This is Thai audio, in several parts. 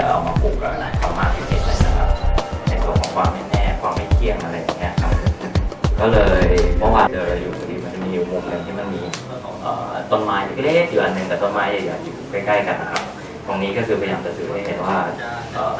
จะเอามาปลูกกับธรรมะพิเศษเลยนะครับ ในส่วของความไม่แน่ความไม่เที่ยงอะไรอย่างเงี้ยครับ ก็เลยเมื่อวานเจออยู่พอดีมันมีอยู่มุมหนึ่งที่มันมีเอ่อต้นไม้เล็กๆอยู่อันหนึ่งกับต้นไม้ใหญ่ๆอยู่ใกล้ๆกันนะครับ ตรงนี้ก็คือพยายามจะสื่อให้เห็นว่าเอ่อ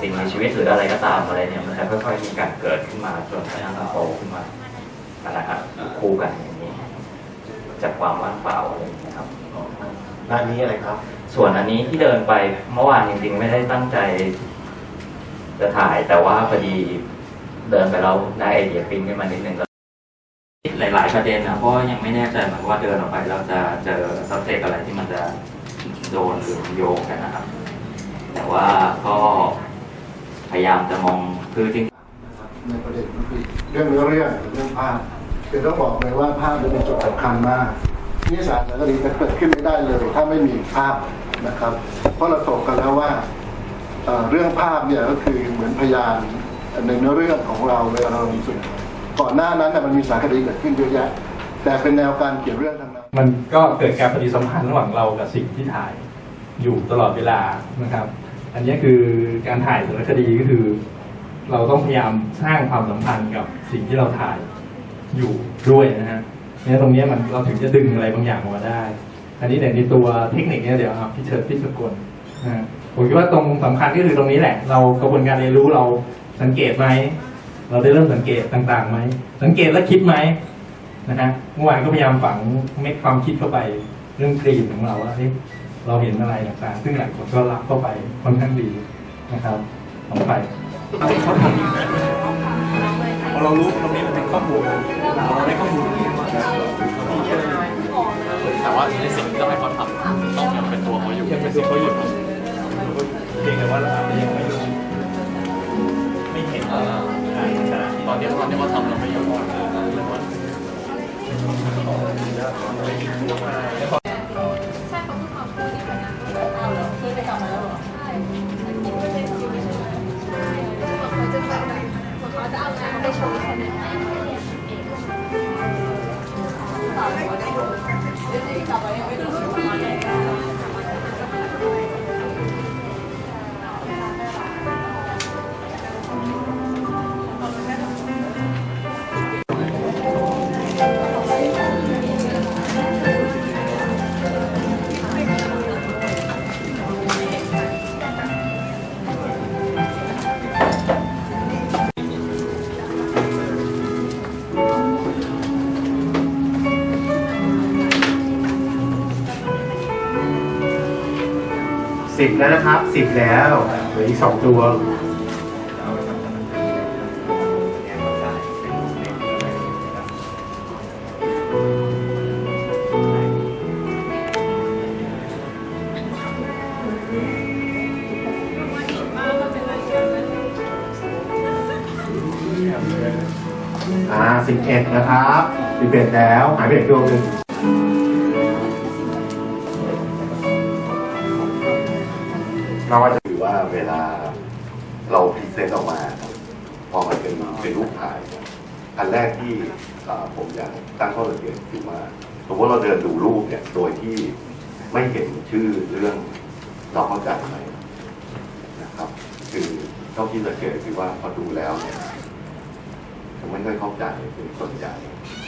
สิ่งมีชีวิตหรืออะไรก็ตามอะไรเนี่ยมันจะค่อยๆมีการเกิดขึ้นมาจนกระทั่งโตขึ้นมานะครับคู่กันอย่างนี้ จากความว่างเปล่าอะไรอย่างเงี้ยครับ ด้านนี้อะไรครับ ส่วนอันนี้ที่เดินไปเมื่อวานจริงๆ ไม่ได้ตั้งใจ จะถ่ายแต่ว่าพอดีเดินไปแล้วได้ไอเดียปิ๊งขึ้นมานิดนึงก็หลาย ๆ ประเด็นนะเพราะยังไม่แน่ใจเหมือนว่าเดินออกไปเราจะเจอ subject อะไรที่มันจะโดนหรือโยงกันนะครับ แต่ว่าก็พยายามจะมองคือจริงในประเด็นเรื่องเนื้อเรื่องเรื่องภาพคือต้องบอกเลยว่าภาพเป็นจุดสำคัญมาก นิสสารสารคดีจะเกิดขึ้นไม่ได้เลย ถ้าไม่มีภาพนะครับ เพราะเราตกกันแล้วว่าเรื่องภาพเนี่ยก็คือเหมือนพยานในเนื้อเรื่องของเราเวลาเราลงสื่อก่อนหน้านั้นน่มันมีสารคดีเกิดขึ้นเยอะแยะ แต่เป็นแนวการเขียนเรื่องทางนั้น มันก็เกิดการปฏิสัมพันธ์ระหว่างเรากับสิ่งที่ถ่ายอยู่ตลอดเวลานะครับ อันนี้คือการถ่ายสารคดีก็คือ เราต้องพยายามสร้างความสัมพันธ์กับสิ่งที่เราถ่ายอยู่ด้วยนะฮะ เนี่ยตรงเนี้ยมันเราถึงจะดึงอะไรบางอย่างออกมาได้ อันนี้แต่ในตัวเทคนิคเนี่ยเดี๋ยวครับพี่เชิญพี่สกลนะฮะผมคิดว่าตรงสำคัญก็คือตรงนี้แหละ เรากระบวนการเรียนรู้เราสังเกตไหมเราได้เริ่มสังเกตต่างๆไหมสังเกตแล้วคิดไหมนะฮะเมื่อวานก็พยายามฝังเม็ดความคิดเข้าไปเรื่องกรีนของเราว่าเฮ้ยเราเห็นอะไรต่างๆ ซึ่งหลายคนก็รับเข้าไปค่อนข้างดีนะครับของไปเขาทำพอเรารู้ตรงนี้มันเป็นข้อมูลเราได้ข้อมูลตรงนี้มา แต่ว่าในสิ่งที่เราให้เขาทำต้องยังเป็นตัวเขาอยู่ยังเป็นตัวเขาอยู่เพียงแต่ว่าเราอาจจะยังไม่รู้ไม่เห็นตอนนี้ตอนนี้ว่าทำเราไม่อยู่เลยว่า บแล้วนะครับสิบแล้วเหลืออีกสองตัวอ่าสิบเอ็ดนะครับสิบเอ็ดแล้ว หายไปอีกตัวหนึ่ง เราก็จะถือว่าเวลาเราพรีเซนต์ออกมาครับพอมันเป็นเป็นรูปถ่ายอันแรกที่เอ่อผมอยากตั้งข้อสังเกตคือว่าสมมติเราเดินดูรูปเนี่ยโดยที่ไม่เห็นชื่อเรื่องเราเข้าใจไหมนะครับ คือเท่าที่สังเกตคือว่าพอดูแล้วเนี่ยจะไม่ค่อยเข้าใจเป็นส่วนใหญ่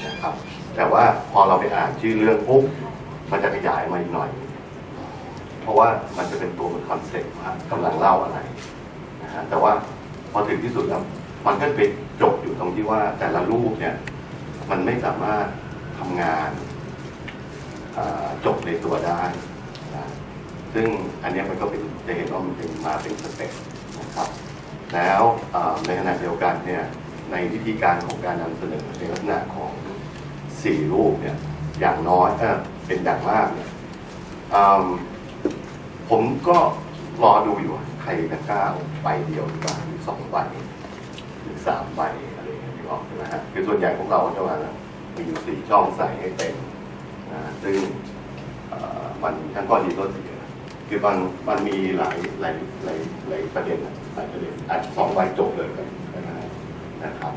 นะครับ แต่ว่าพอเราไปอ่านชื่อเรื่องปุ๊บมันจะขยายมาอีกหน่อย ราะว่ามันจะเป็นตัวเป็นคอนเซ็ปต์ว่ากำลังเล่าอะไรนะฮะแต่ว่าพอถึงที่สุดแล้วมันก็ไปจบอยู่ตรงที่ว่าแต่ละรูปเนี่ยมันไม่สามารถทำงานจบในตัวได้นะซึ่งอันนี้มันก็เป็นจะเห็นว่ามันเป็นมาเป็นสเต็ปนะครับ แล้วในขณะเดียวกันเนี่ยในวิธีการของการนำเสนอในลักษณะของสี่รูปเนี่ยอย่างน้อยเออเป็นอย่างมากเนี่ย ผมก็รอดูอยู่ว่าใครจะกล้าใบเดียวหรือเปล่าหรือสองใบหรือสามใบอะไรอย่างเงี้ยออกใช่ไหมฮะคือส่วนใหญ่พวกเราจะมามีอยู่สี่ช่องใส่ให้เต็มนะซึ่งมันทั้งข้อดีข้อเสียคือมันมันมีหลายหลายหลายหลายประเด็นหลายประเด็นอาจจะสองใบจบเลยก็ได้นะครับ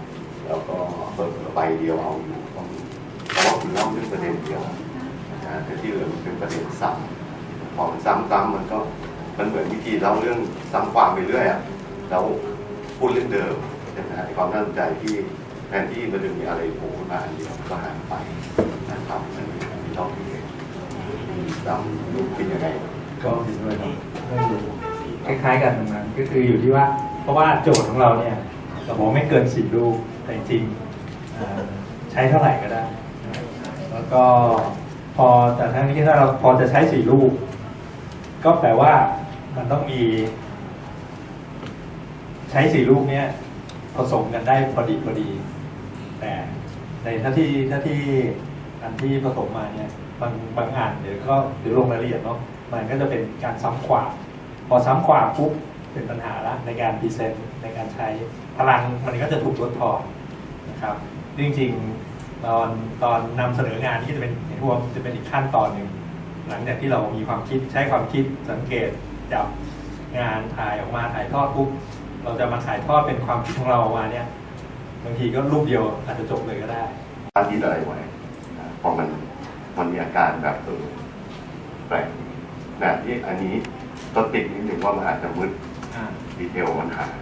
แล้วก็เปิดใบเดียวเอาอยู่เพราะว่าคุณเล่าเรื่องประเด็นเดียวนะแต่ที่เหลือมันเป็นประเด็นซ้ำ พอมันซ้ำๆมันก็มันเหมือนวิธีเล่าเรื่องซ้ำความไปเรื่อยอะแล้วพูดเรื่องเดิมใช่ไหมฮะความน่าสนใจที่แทนที่มันจะมีอะไรโผล่ขึ้นมาอันเดียวก็หายไปนะครับมันเป็นสิ่งที่เราที่เห็นจำรูปคิดยังไงก็เห็นด้วยครับคล้ายๆกันตรงนั้นก็คืออยู่ที่ว่า เพราะว่าโจทย์ของเราเนี่ยเราบอกไม่เกินสี่ลูกแต่จริงใช้เท่าไหร่ก็ได้ แล้วก็พอแต่ทั้งนี้ถ้าเราพอจะใช้สี่ลูก ก็แปลว่ามันต้องมี ใช้สี่ลูกเนี้ยผสมกันได้พอดีพอดี แต่ในถ้าที่ถ้าที่อันที่ผสมมาเนี่ยบางบางอ่านเดี๋ยวก็เดี๋ยวลงรายละเอียดเนาะมันก็จะเป็นการซ้ำควาพอซ้ำควาปุ๊บเป็นปัญหาละในการพรีเซนต์ในการใช้พลังมันก็จะถูกลดทอนนะครับจริงๆตอนตอนนำเสนองานนี่จะเป็นเห็นว่าจะเป็นอีกขั้นตอนหนึ่ง หลังจากที่เรามีความคิดใช้ความคิดสังเกตจับงานถ่ายออกมาถ่ายทอดปุ๊บเราจะมาถ่ายทอดเป็นความคิดของเราออกมาเนี่ยบางทีก็รูปเดียวอาจจะจบเลยก็ได้ถ้าคิดอะไรไว้นะพอมันมันมีอาการแบบเออแปลกแบบที่อันนี้ก็ติดนิดหนึ่งว่ามันอาจจะมืดดีเทลมันหาย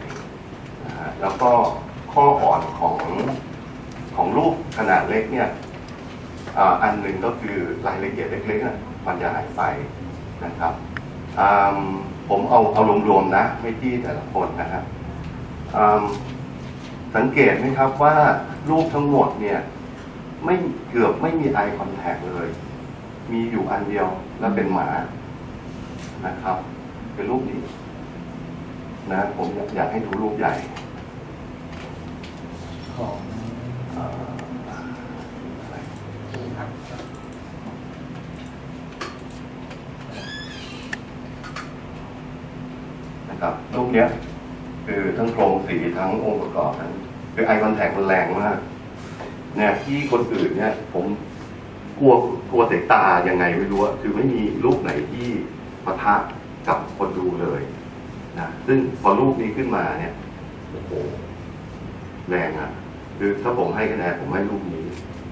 นะฮะแล้วก็ข้ออ่อนของของรูปขนาดเล็กเนี่ยอ่าอันหนึ่งก็คือรายละเอียดเล็กๆน่ะ มันจะหายไปนะครับผมเอาเอารวมๆนะ ไม่ที่แต่ละคนนะครับสังเกตไหมครับว่ารูปทั้งหมดเนี่ย ไม่เกือบไม่มี eye contact เลย มีอยู่อันเดียวแล้วเป็นหมานะครับ เป็นรูปนี้นะผมอยากให้ดูรูปใหญ่ของ เอ่ออะไรนะ ครับรูปเนี้ย คือทั้งโครงสีทั้งองค์ประกอบนั้นคือไอคอนแทคมันแรงมากเนี่ยที่คนอื่นเนี่ย ผมกลัวกลัวสายตายังไงไม่รู้อะคือไม่มีรูปไหนที่ปะทะกับคนดูเลยนะซึ่งพอรูปนี้ขึ้นมาเนี่ยโอ้โหแรงอะคือถ้าผมให้คะแนนผมให้รูปนี้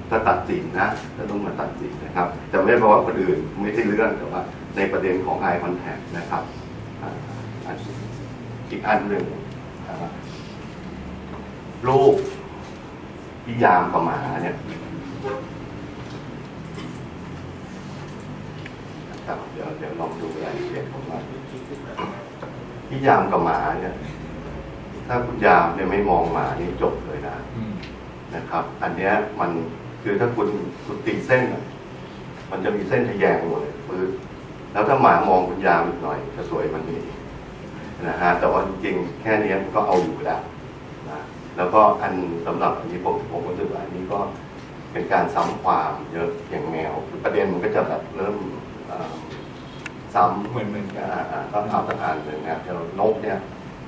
ถ้าตัดสินนะจะต้องมาตัดสินนะครับ แต่ไม่ได้เพราะว่าคนอื่นไม่ใช่เรื่องแต่ว่า ในประเด็นของ eye contact นะครับ อ่าอันอีกอันหนึ่งนะครับรูปที่ยามกับหมาเนี่ยนะครับเดี๋ยวเดี๋ยวลองดูรายละเอียดของมันที่ยามกับหมาเนี่ย ถ้าคุณยามเนี่ยไม่มองหมานี่จบเลยนะนะครับ อันเนี้ยมันคือถ้าคุณคุณตีเส้นอะมันจะมีเส้นทะแยงหมดเลยปื้ดแล้วถ้าหมามองคุณยามอีกหน่อยจะสวยมันนี้ นะฮะแต่ว่าจริงๆแค่เนี้ยมันก็เอาอยู่แล้วนะแล้วก็อันสำหรับอันนี้ผมผมรู้สึกว่าอันนี้ก็เป็นการซ้ำความเยอะอย่างแมวประเด็นมันก็จะแบบเริ่มเอ่อซ้ำเหมือนเหมือนกันอ่าๆต้องเอาสักอันหนึ่งนะครับแต่นกเนี่ย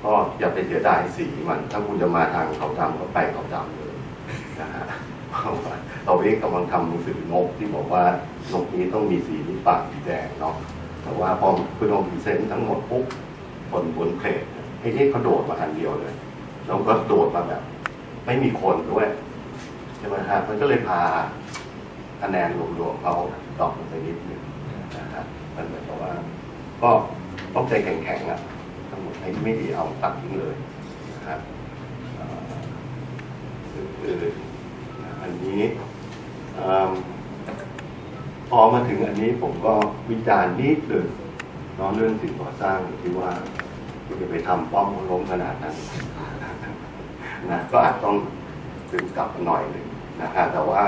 ก็อย่าไปเสียดายสีมัน ถ้าคุณจะมาทางเขาดำก็ไปเขาดำเลยนะฮะเพราะว่าเราเองกำลังทำหนังสือนกที่บอกว่านกนี้ต้องมีสีนี้ปากสีแดงเนาะแต่ว่าพอคุณลงพรีเซนต์ทั้งหมดปุ๊บ บนบนเพลทไอ้นี่เขาโดดมาอันเดียวเลยแล้วก็โดดมาแบบ ไม่มีคนด้วยใช่ไหมฮะมันก็เลยพาคะแนนรวมๆเขาตอกลงไปนิดนึงนะฮะมันเหมือนกับว่า ก็ต้องใจแข็งๆอะทั้งหมดไอ้ไม่ดีเอาตัดทิ้งเลยนะครับอันนี้เอิ่มพอมาถึงอันนี้ผมก็วิจารณ์นิดหนึ่งน้องเรื่องสิ่งก่อสร้างที่ว่า คุณจะไปทำป้อมล้มขนาดนั้นนะก็อาจต้องดึงกลับมาหน่อยหนึ่งนะฮะแต่ว่า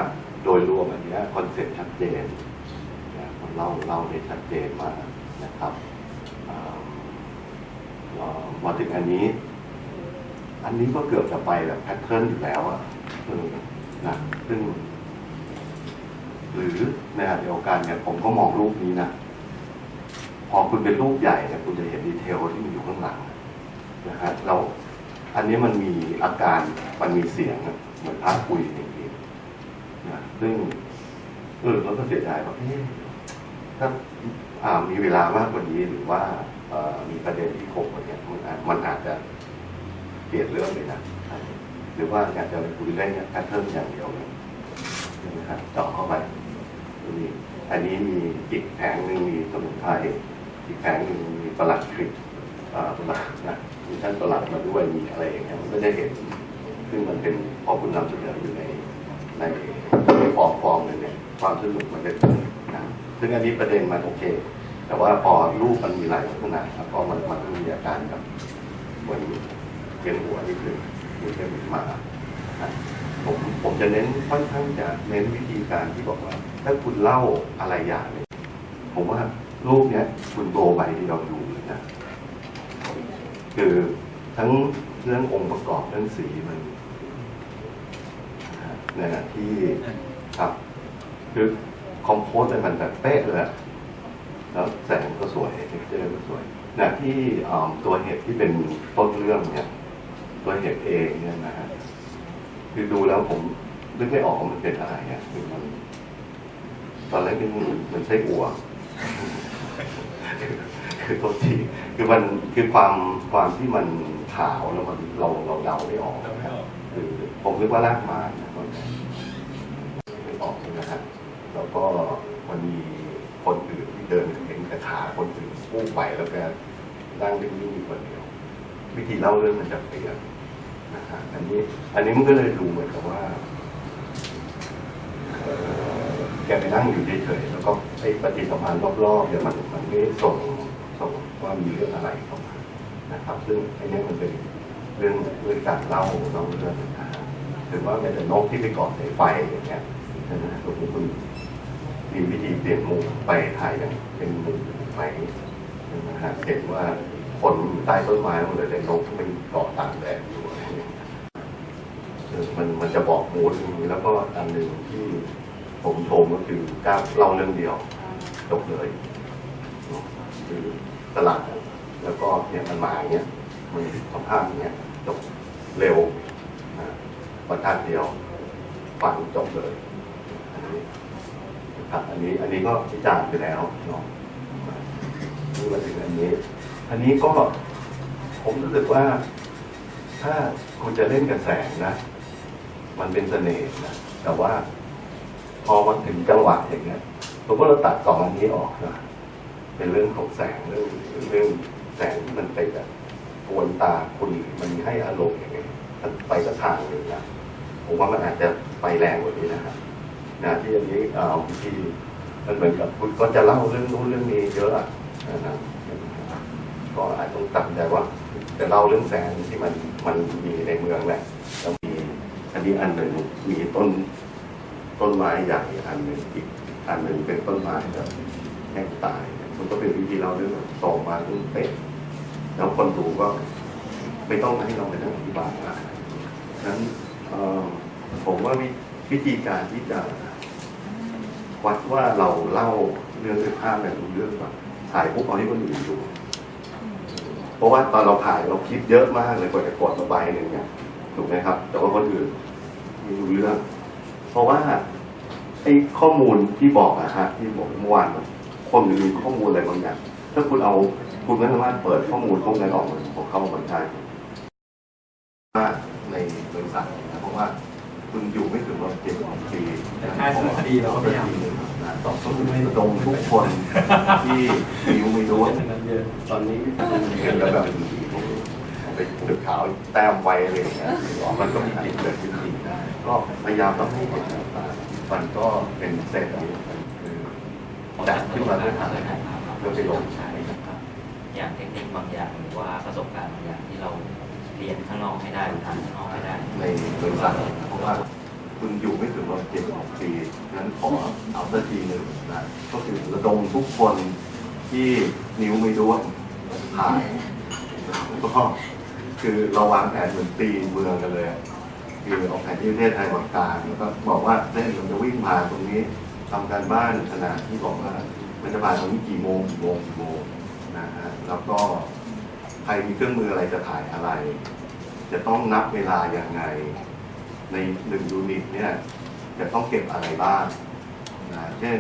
โดยรวมอันเนี้คอนเซ็ปต์ชัดเจนนะผมเล่าเล่าได้ชัดเจนมากนะครับเอ่อเอ่อมาถึงอันนี้ อันนี้ก็เกือบจะไปแบบแพทเทิร์นอยู่แล้วอะเออนะซึ่งหรือในขณะเดียวกันเนี่ยผมก็มองรูปนี้นะพ อคุณเป็นรูปใหญ่เนี่ยคุณจะเห็นดีเทลที่มันอยู่ข้างหลังนะฮะเราอันนี้มันมีอาการมันมีเสียงเหมือนพระคุยจริงๆนะซึ่งเออเราก็เสียดายว่าเอ๊ะถ้าามีเวลามากกว่านี้หรือว่ามีประเด็นที่ครบกว่านี้มันอาจมันอาจจะเปลี่ยนเรื่องเลยนะหรือว่าอยากจะไปคุยเล่นเนี่ยแพทเทิร์นอย่างเดียวเลยใช่ไหมครับเจาะเข้าไปอันนี้มีอีกแผงหนึ่งมีสมุนไพร อีกแผงหนึ่งมีประหลัดคริสอ่าประหลัดนะมีท่านประหลัดมาด้วยมีอะไรอย่างเงี้ยมันก็จะเห็นซึ่งมันเป็นพอคุณนำเสนออยู่ในในในฟอร์มฟอร์มหนึงเนี่ยความสนุกมันจะเกิดนะซึ่งอันนี้ประเด็นมันโอเค แต่ว่าพอรูปมันมีหลายลักษณะครับพอมันมันมีอาการแบบเหมือนเวียนหัวนิดนึงมีเรื่องมานะผมผมจะเน้นค่อนข้างจะเน้นวิธีการที่บอกว่า ถ้าคุณเล่าอะไรอย่างหนึงผมว่า รูปเนี้ยคุณโบไปที่เราดูนะคือทั้งเรื่ององค์ประกอบเรื่องสีมันเนี่ยนะที่ครับ คือคอมโพสมันแบบเป๊ะเลยแล้วแสงก็สวยเท็กเจอร์ก็สวยนะที่ตัวเห็ดที่เป็นต้นเรื่องเนี่ย ตัวเห็ดเองเนี่ยนะฮะคือดูแล้วผมนึกไม่ออกว่ามันเป็นอะไรอะคือมันตอนแรกมันมันใช่อัว คือโทษทีคือมันคือความความที่มันขาวแล้วมันเราเราเดาไม่ออกนะครับคือผมนึกว่ารากไม้นะมันไม่ออกนะฮะแล้วก็มันมีคนอื่นที่เดินเห็นกระขาคนอื่นพุ่งไปแล้วก็นั่งนิ่งๆอยู่คนเดียว วิธีเล่าเรื่องมันจะเปลี่ยนนะฮะอันนี้ อันนี้มันก็เลยดูเหมือนกับว่าเอ่อแกไปนั่งอยู่เฉยๆแล้วก็ไอ้ปฏิสัมพันธ์รอบๆเนี่ยมันมันไม่ได้ส่งส่ง ว่ามีเรื่องอะไรเข้ามานะครับ ซึ่งอ้เนี้มันเป็นเรื่องเรื่องการเล่าเล่าเรื่องนะฮะถึงว่าแม้แต่นกที่ไปเกาะในไฟอย่างเงี้ยนะฮะตรงนี้คุณมีวิธีเปลี่ยนมุมไปถ่ายอย่างเป็นมุมไฟนะฮะเห็นว่าคนใต้ต้นไม้มันเลยแต่นกที่มันเกาะต่ากแดดอยู่เงี้ยมันมันจะบอกมูดอย่งแล้วก็อันหนึ่งที่ผมชมก็คือการเล่าเรื่องเดียวจบเลยคือ ตลาด แล้วก็เนี่ยมันมาอย่างเงี้ยมันสภาษณ์อย่างเงี้ยจบเร็วนะประทัดเดียวฟังจบเลยอันนี้ครับอันนี้อันนี้ก็วิจารณ์ไปแล้วเนาะนี่มาถึงอันนี้ อันนี้ก็ผมรู้สึกว่า ถ้าคุณจะเล่นกับแสงนะ มันเป็นเสน่ห์นะแต่ว่า พอมันถึงจังหวะอย่างเงี้ยสมมติเราตัดสองอันนี้ออกนะ เป็นเรื่องของแสงเรื่องเรื่องแสงที่มันไปแบบกวนตาคุณมันให้อารมณ์อย่างเงี้ยมันไปสักทางหนึ่งนะผมว่ามันอาจจะไปแรงกว่านี้นะครับนะที่อันนี้เอ่อบางทีมันเหมือนกับคุณก็จะเล่าเรื่องนู้นเรื่องนี้เยอะอะนะก็อาจต้องตัดใจว่าจะเล่าเรื่องแสงที่มันมันมีในเมืองแหละแล้วมีอันนี้อันหนึ่งมีต้นต้นไม้ใหญ่อันหนึ่งอีกอันหนึ่งเป็นต้นไม้แบบแห้งตาย มันก็เป็นวิธีเล่าเรื่องโตมาเรื่องเป็ดแล้วคนดูก็ไม่ต้องให้เราไปนั่งอธิบายอะฉะนั้นผมว่าวิวธีการที่จะวัดว่าเราเล่าเรื่องสุภาพแบบรู้เรื่องก่อนถ่ายปุ๊บเอาให้คนอื่นดู เพราะว่าตอนเราถ่ายเราคิดเยอะมากเลยกว่าจะกดมาใบหนึ่งเนี่ยถูกไหมครับ แต่ว่าคนอื่นไม่รู้เรื่อง เพราะว่าไอ้ข้อมูลที่บอกอะฮะที่บอกเมื่อวาน คนมีข้อมูลอะไรบางอย่าง ถ้าคุณเอาคุณไม่สามารถเปิดข้อมูลพวกนั้นออกมาของเขามือนได้ว่าในบริษัทนะเพราะว่าคุณอยู่ไม่ถึงวันเจ็ดปีแต่ค่ายสารคดีเราก็พยายามต่อสู้ไม่ตรงทุกคนที่มิวไม่รู้เรื่องนั้นเยตอนนี้เห็นแล้วแบบไปตึกขาวแต้มไวอะไรอย่างเงี้ยมันก็มีจิตเกิดขึ้นจริงก็พยายามต้องให้เห็นมันก็เป็นเซตนี้คือ จัดขึ้นมาเพื่อหาเพื่อไปลงใช้ครับอย่างเทคนิคบางอย่างหรือว่าประสบการณ์บางอย่างที่เราเรียนข้างนอกไม่ได้หรือทำข้างนอกไม่ได้ในบริษัทเพราะว่าคุณอยู่ไม่ถึงวันเจ็ดปีนั้นขอเอาสักทีหนึ่งนะก็คือระดมทุกคนที่นิ้วไม่ด้วนถ่ายก็คือเราวางแผนเหมือนตีเมืองกันเลย คือเอาแผนที่ประเทศไทยวางกลางแล้วก็บอกว่าเส้นมันจะวิ่งผ่านตรงนี้ ทำการบ้านขนาดที่บอกว่ามันจะผ่านตรงนี้กี่โมงกี่โมงกี่โมงนะฮะแล้วก็ใครมีเครื่องมืออะไรจะถ่ายอะไร จะต้องนับเวลาอย่างไง ในหนึ่งยูนิตเนี่ยจะต้องเก็บอะไรบ้างนะเช่น